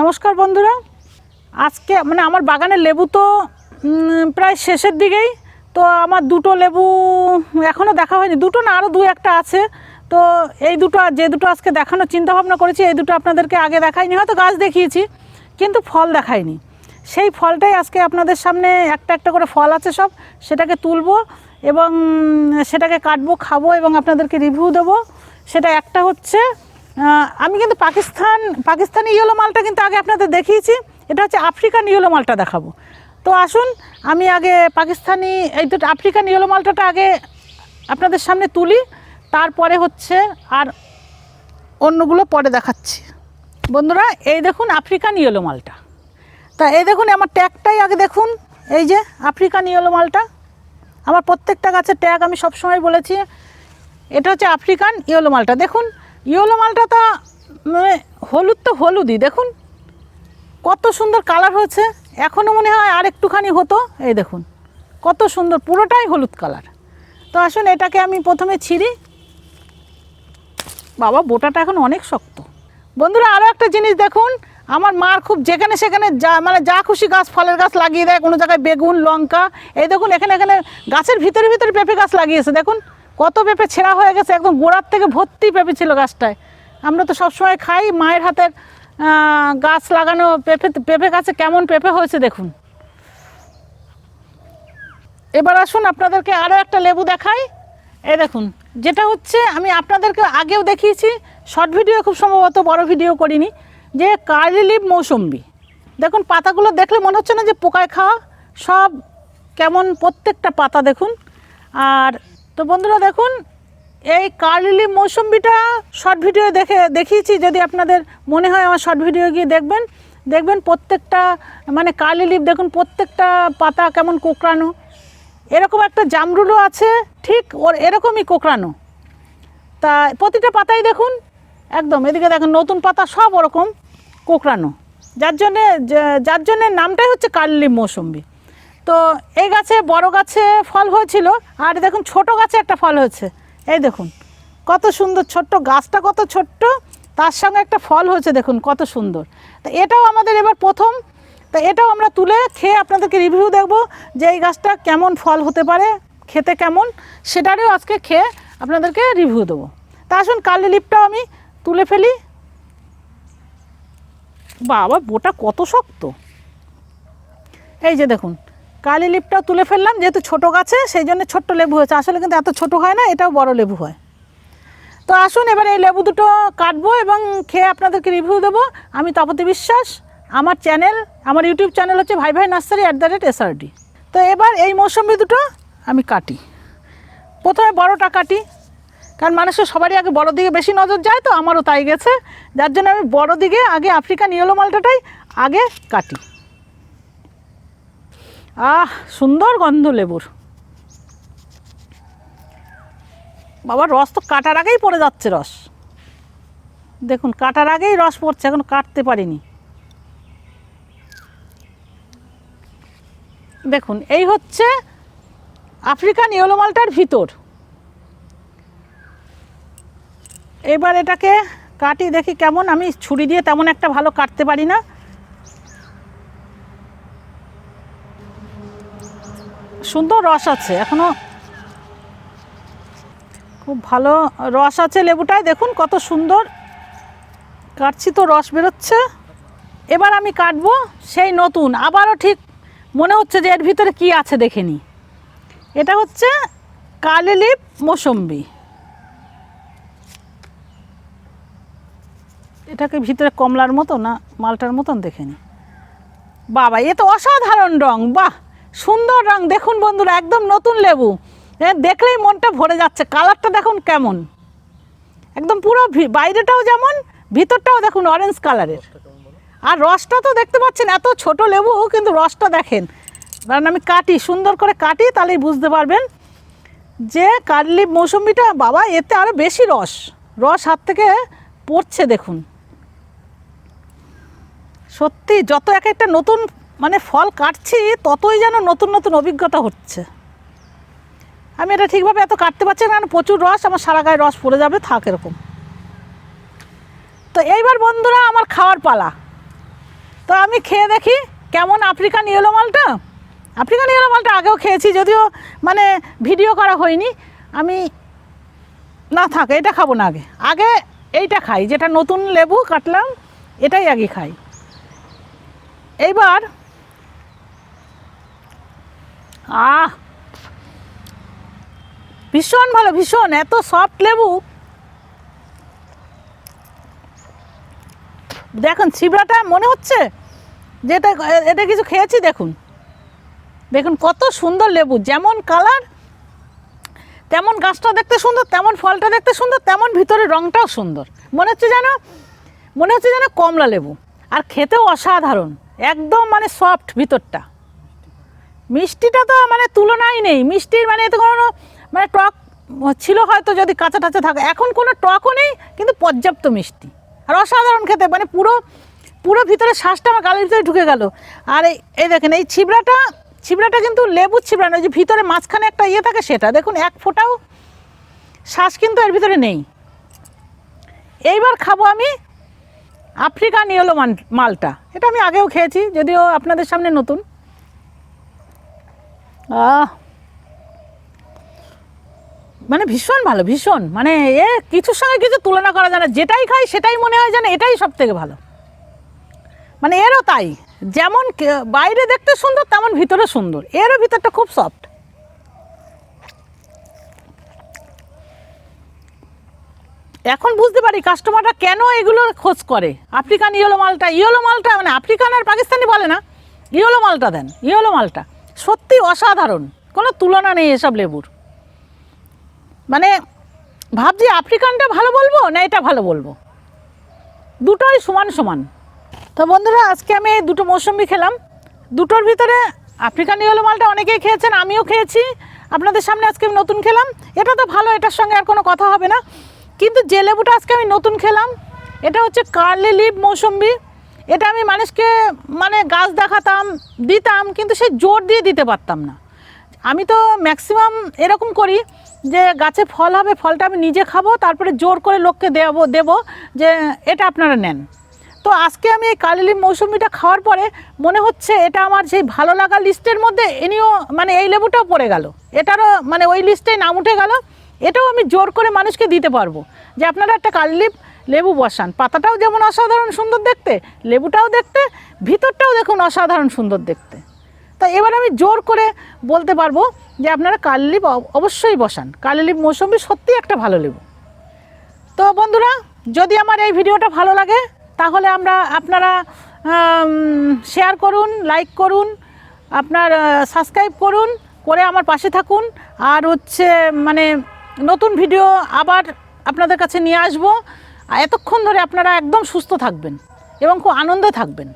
নমস্কার বন্ধুরা। আজকে মানে আমার বাগানের লেবু তো প্রায় শেষের দিকেই। তো আমার দুটো লেবু এখনও দেখা হয়নি। দুটো না আরও দু একটা আছে। তো এই দুটো যে দুটো আজকে দেখানোর চিন্তা ভাবনা করেছি, এই দুটো আপনাদেরকে আগে দেখাইনি, হয়তো গাছ দেখিয়েছি, কিন্তু ফল দেখাইনি। সেই ফলটাই আজকে আপনাদের সামনে একটা একটা করে ফল আছে সব, সেটাকে তুলবো এবং সেটাকে কাটবো, খাব এবং আপনাদেরকে রিভিউ দেবো। সেটা একটা হচ্ছে আমি কিন্তু পাকিস্তান, পাকিস্তানি ইয়েলো মালটা কিন্তু আগে আপনাদের দেখিয়েছি। এটা হচ্ছে আফ্রিকান ইয়েলো মালটা দেখাবো। তো আসুন, আমি আগে পাকিস্তানি, এই দুটো আফ্রিকান ইয়েলো মালটাটা আগে আপনাদের সামনে তুলি, তারপরে হচ্ছে আর অন্যগুলো পরে দেখাচ্ছি। বন্ধুরা, এই দেখুন আফ্রিকান ইয়েলো মালটা। তা এই দেখুন, আমার ট্যাগটাই আগে দেখুন। এই যে আফ্রিকান ইয়েলো মালটা। আমার প্রত্যেকটা গাছের ট্যাগ আমি সবসময় বলেছি। এটা হচ্ছে আফ্রিকান ইয়েলো মালটা। দেখুন ইয়েলো মালটা তো মানে হলুদ তো হলুদই, দেখুন। কত সুন্দর কালার হয়েছে। এখনও মনে হয় আর একটুখানি হতো। এই দেখুন, কত সুন্দর, পুরোটাই হলুদ কালার। তো আসুন, এটাকে আমি প্রথমে ছিঁড়ি। বাবা, বোটাটা এখন অনেক শক্ত। বন্ধুরা আরও একটা জিনিস দেখুন। আমার মার খুব যেখানে সেখানে যা মানে যা খুশি গাছ, ফলের গাছ লাগিয়ে দেয়। কোনো জায়গায় বেগুন, লঙ্কা, এই দেখুন, এখানে এখানে গাছের ভিতরে ভিতরে পেঁপে গাছ লাগিয়েছে, দেখুন। কত পেঁপে ছেঁড়া হয়ে গেছে, একদম গোড়ার থেকে ভর্তি পেঁপে ছিল গাছটায়। আমরা তো সবসময় খাই, মায়ের হাতের গাছ লাগানো পেঁপে পেঁপে গাছে কেমন পেঁপে হয়েছে দেখুন। এবার আসুন আপনাদেরকে আরও একটা লেবু দেখাই। এ দেখুন, যেটা হচ্ছে আমি আপনাদেরকে আগেও দেখিয়েছি, শর্ট ভিডিও খুব সম্ভবত বড় ভিডিও করিনি, যে কার্লি মৌসম্বি। দেখুন, পাতাগুলো দেখলে মনে হচ্ছে না যে পোকায় খাওয়া, সব কেমন প্রত্যেকটা পাতা দেখুন। আর তো বন্ধুরা দেখুন, এই কার্লি লিভ মৌসম্বিটা শর্ট ভিডিও দেখে, দেখিয়েছি। যদি আপনাদের মনে হয় আমার শর্ট ভিডিও গিয়ে দেখবেন দেখবেন প্রত্যেকটা মানে কার্লি লিভ দেখুন প্রত্যেকটা পাতা কেমন কোকড়ানো। এরকম একটা জামরুলও আছে, ঠিক ওর এরকমই কোকড়ানো। তা প্রতিটা পাতাই দেখুন, একদম এদিকে দেখুন নতুন পাতা সব ওরকম কোকড়ানো। যার জন্যে যার জন্যে নামটাই হচ্ছে কাল্লি মৌসম্বি। তো এই গাছে বড় গাছে ফল হয়েছিল, আর দেখুন ছোট গাছে একটা ফল হয়েছে। এই দেখুন, কত সুন্দর ছোট্ট, গাছটা কত ছোট্ট, তার সঙ্গে একটা ফল হয়েছে, দেখুন কত সুন্দর। তো এটাও আমাদের এবার প্রথম। তো এটাও আমরা তুলে খেয়ে আপনাদেরকে রিভিউ দেখব যে এই গাছটা কেমন ফল হতে পারে, খেতে কেমন, সেটারও আজকে খেয়ে আপনাদেরকে রিভিউ দেবো। তা আসুন, কালি লিপটাও আমি তুলে ফেলি। বাবা, বোটা কত শক্ত। এই যে দেখুন কালি লিপটাও তুলে ফেললাম, যেহেতু ছোট গাছে, সেই জন্য ছোট্ট লেবু হয়েছে। আসলে কিন্তু এত ছোট হয় না, এটাও বড় লেবু হয়। তো আসুন, এবার এই লেবু দুটো কাটবো এবং খেয়ে আপনাদেরকে রিভিউ দেবো। আমি তপতি বিশ্বাস, আমার চ্যানেল আমার ইউটিউব চ্যানেল হচ্ছে Bhai Bhai nursery at the rate SRD তো এবার এই মৌসুমি দুটো আমি কাটি। প্রথমে বড়টা কাটি, কারণ মানুষের সবারই আগে বড় দিকে বেশি নজর যায় তো, আমারও তাই গেছে। যার জন্য আমি বড় দিকে, আগে আফ্রিকান ইয়েলো মালটাটাই আগে কাটি। আহ, সুন্দর গন্ধ লেবুর। বাবা, রস তো কাটার আগেই পড়ে যাচ্ছে রস। দেখুন, কাটার আগেই রস পড়ছে, এখন কাটতে পারিনি। দেখুন, এই হচ্ছে আফ্রিকান ইয়েলো মালটার ভিতর। এবার এটাকে কাটি দেখি কেমন, আমি ছুরি দিয়ে তেমন একটা ভালো কাটতে পারি না। সুন্দর রস আছে, এখনও খুব ভালো রস আছে লেবুটায়। দেখুন কত সুন্দর কাটছি তো রস বেরোচ্ছে। এবার আমি কাটবো সেই নতুন, আবারও ঠিক মনে হচ্ছে যে এর ভিতরে কি আছে দেখে নিই এটা হচ্ছে কালি লিপ মৌসম্বি। এটাকে ভিতরে কমলার মতো না মালটার মতন দেখে নিই বাবা, এ তো অসাধারণ রং, বাহ! সুন্দর রং। দেখুন বন্ধুরা একদম নতুন লেবু। এ দেখলেই মনটা ভরে যাচ্ছে। কালারটা দেখুন কেমন। একদম পুরো বাইরেটাও যেমন ভিতরটাও দেখুন অরেঞ্জ কালারের আর রসটা তো দেখতে পাচ্ছেন এত ছোট লেবু কিন্তু রসটা দেখেন। কারণ আমি কাটি সুন্দর করে কাটি তাহলেই বুঝতে পারবেন যে কার্লি মৌসুমিটা বাবা এতে আরও বেশি রস। রস হাত থেকে পড়ছে দেখুন। সত্যি যত এক একটা নতুন মানে ফল কাটছি, ততই যেন নতুন নতুন অভিজ্ঞতা হচ্ছে। আমি এটা ঠিকভাবে এত কাটতে পারছি না প্রচুর রস, আমার সারা গায়ে রস পড়ে যাবে, থাক এরকম। তো এইবার বন্ধুরা, আমার খাওয়ার পালা। তো আমি খেয়ে দেখি কেমন আফ্রিকান ইয়েলো মালটা। আফ্রিকান ইয়েলো মালটা আগেও খেয়েছি, যদিও মানে ভিডিও করা হয়নি। আমি, না থাক, এটা খাব না আগে। আগে এইটা খাই, যেটা নতুন লেবু কাটলাম, এটাই আগে খাই। এইবার আহ! ভীষণ ভালো, ভীষণ, এত সফট লেবু। দেখুন, ছিবড়াটা মনে হচ্ছে যে এটা এটা কিছু খেয়েছি, দেখুন। দেখুন, কত সুন্দর লেবু, যেমন কালার তেমন গাছটা দেখতে সুন্দর, তেমন ফলটা দেখতে সুন্দর, তেমন ভিতরে রঙটাও সুন্দর। মনে হচ্ছে যেন, মনে হচ্ছে যেন কমলা লেবু। আর খেতেও অসাধারণ, একদম মানে সফট ভিতরটা। মিষ্টিটা তো মানে তুলনাই নেই। মিষ্টির মানে এতে কোনো মানে টক ছিল হয়তো যদি কাঁচা টাচা থাকে। এখন কোনো টকও নেই, কিন্তু পর্যাপ্ত মিষ্টি। আর অসাধারণ খেতে মানে পুরো পুরো ভিতরে শ্বাসটা আমার গালের ভিতরে ঢুকে গেল। আর এই দেখেন, এই ছিবড়াটা ছিবড়াটা কিন্তু লেবুর ছিবড়া নয় যে ভিতরে মাঝখানে একটা ইয়ে থাকে সেটা। দেখুন, এক ফোঁটাও শ্বাস কিন্তু এর ভিতরে নেই। এইবার খাব আমি আফ্রিকান ইয়েলো মালটা। এটা আমি আগেও খেয়েছি, যদিও আপনাদের সামনে নতুন। মানে ভীষণ ভালো, ভীষণ। মানে এ কিছুর সঙ্গে কিছু তুলনা করা যায় না। যেটাই খাই, সেটাই মনে হয় যেন এটাই সব থেকে ভালো। মানে এরও তাই। যেমন বাইরে দেখতে সুন্দর, তেমন ভিতরে সুন্দর। এরও ভিতরটা খুব সফট এখন বুঝতে পারি কাস্টমাররা কেন এগুলোর খোঁজ করে। আফ্রিকান ইয়েলো মালটা ইয়েলো মালটা মানে আফ্রিকান আর পাকিস্তানি বলে না। ইয়েলো মালটা দেন, ইয়েলো মালটা। সত্যি অসাধারণ। কোনো তুলনা নেই এসব লেবুর। মানে ভাবছি আফ্রিকানটা ভালো বলব না এটা ভালো বলব? দুটোই সমান সমান। তো বন্ধুরা, আজকে আমি দুটো মৌসুমি খেলাম। দুটোর ভিতরে আফ্রিকান ইয়েলো মালটা অনেকেই খেয়েছেন, আমিও খেয়েছি। আপনাদের সামনে আজকে আমি নতুন খেলাম। এটা তো ভালো, এটার সঙ্গে আর কোনো কথা হবে না। কিন্তু যে লেবুটা আজকে আমি নতুন খেলাম, এটা হচ্ছে কার্লি লিভ মৌসম্বি। এটা আমি মানুষকে মানে গাছ দেখাতাম, দিতাম, কিন্তু সে জোর দিয়ে দিতে পারতাম না। আমি তো ম্যাক্সিমাম এরকম করি যে গাছে ফল হবে, ফলটা আমি নিজে খাব, তারপরে জোর করে লোককে দেবো দেবো যে এটা আপনারা নেন। তো আজকে আমি এই কালিলি মৌসুমিটা খাওয়ার পরে মনে হচ্ছে এটা আমার সেই ভালো লাগা লিস্টের মধ্যে এনিও মানে এই লেবুটাও পড়ে গেল। এটারও মানে ওই লিস্টে নাম উঠে গেল। এটাও আমি জোর করে মানুষকে দিতে পারব। যে আপনারা একটা কালিলিপ লেবু বসান। পাতাটাও যেমন অসাধারণ সুন্দর দেখতে, লেবুটাও দেখতে, ভিতরটাও দেখুন অসাধারণ সুন্দর দেখতে। তা এবার আমি জোর করে বলতে পারব যে আপনারা কালিলিপ অবশ্যই বসান। কালিলিপ মৌসুমি সত্যি একটা ভালো লেবু। তো বন্ধুরা, যদি আমার এই ভিডিওটা ভালো লাগে, তাহলে আমরা আপনারা শেয়ার করুন লাইক করুন, আপনার সাবস্ক্রাইব করুন, করে আমার পাশে থাকুন। আর হচ্ছে মানে নতুন ভিডিও আবার আপনাদের কাছে নিয়ে আসব। এতক্ষণ ধরে আপনারা একদম সুস্থ থাকবেন এবং খুব আনন্দে থাকবেন।